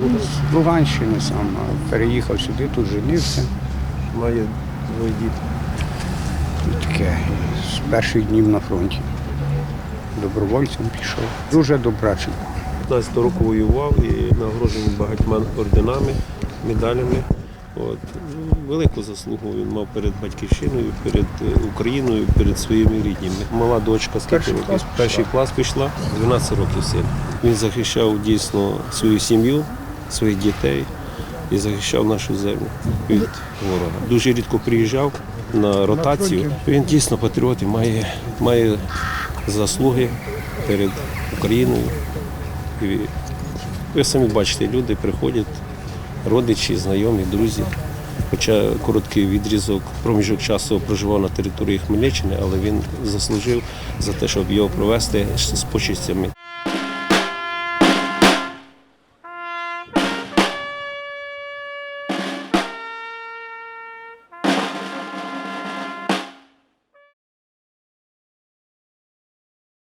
З Луганщини сам переїхав сюди, тут женився. Має двоє дітей. І таке з перших днів на фронті. Добровольцем пішов. Дуже добрачий. 15 року воював і нагороджений багатьма орденами, медалями. От. Велику заслугу він мав перед батьківщиною, перед е, Україною, перед своїми рідними. Мала дочка скільки Перший років? клас. Перший клас пішла, 12 років син. Він захищав дійсно свою сім'ю, своїх дітей і захищав нашу землю від ворога. Дуже рідко приїжджав на ротацію. Він дійсно патріот і має, має заслуги перед Україною. І ви самі бачите, люди приходять, родичі, знайомі, друзі. Хоча короткий відрізок, проміжок часу проживав на території Хмельниччини, але він заслужив за те, щоб його провести з почистями